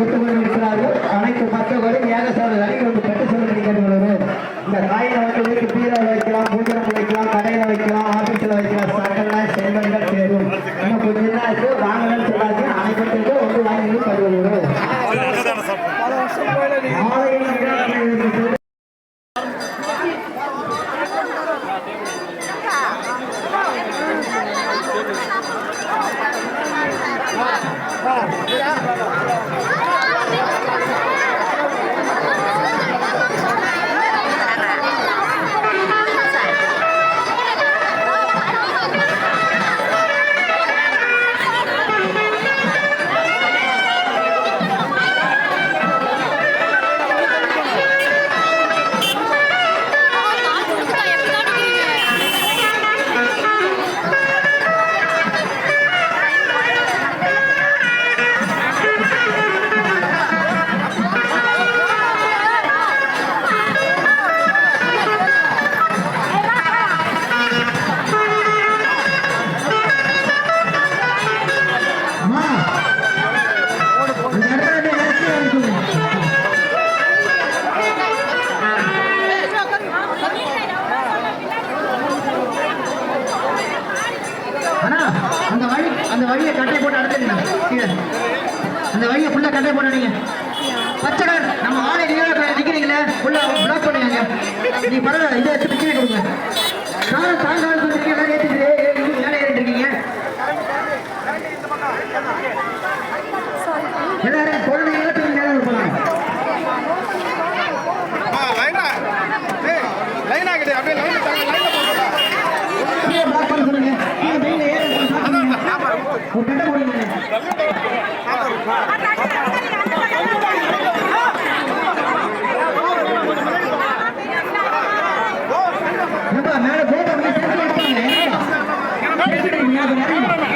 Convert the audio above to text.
கொடுத்து இருக்கிறார்கள். அனைத்து பக்தர்களும் ஏகசாலை வரைக்கும் வந்து பெற்று சொல்ல கேட்டுள்ளது இந்த காயினை வந்து வீட்டு பீரை வைக்கலாம் பூஜனம் வைக்கலாம் கடையில வைக்கலாம் ஆபீஸ்ல வைக்கலாம். சகல செல்வங்கள் சேரும் இன்னும் கொஞ்சம் தான் வாங்கலன்னு சொல்லாது அனைவருக்கும் வந்து வாங்கி தருவது ஆலயம் Yeah. அந்த வழியை கட்டை போட்டு அடைச்சிருங்க அந்த வழியை ஃபுல்லாக கட்டை போட்டுறீங்க பச்சை கலர் நம்ம ஆலை நீங்க நிக்கிறீங்களே? பிளாக் பண்ணுங்க நீ பரவாயில்ல இதை எடுத்து கீழே கொடுங்க. காலம் தாங்காமல் சொல்லிட்டு எல்லாரும் ஏற்றிட்டு மேலே ஏறிட்டு இருக்கீங்க. எல்லாரும் ஒரு கட்டை போடுங்க ஏப்பா, மேல போட்டு அப்படியே சேர்த்து வைப்பாங்க. ஏப்பா, சேர்த்துட்டீங்க, அப்ப இறங்குங்க.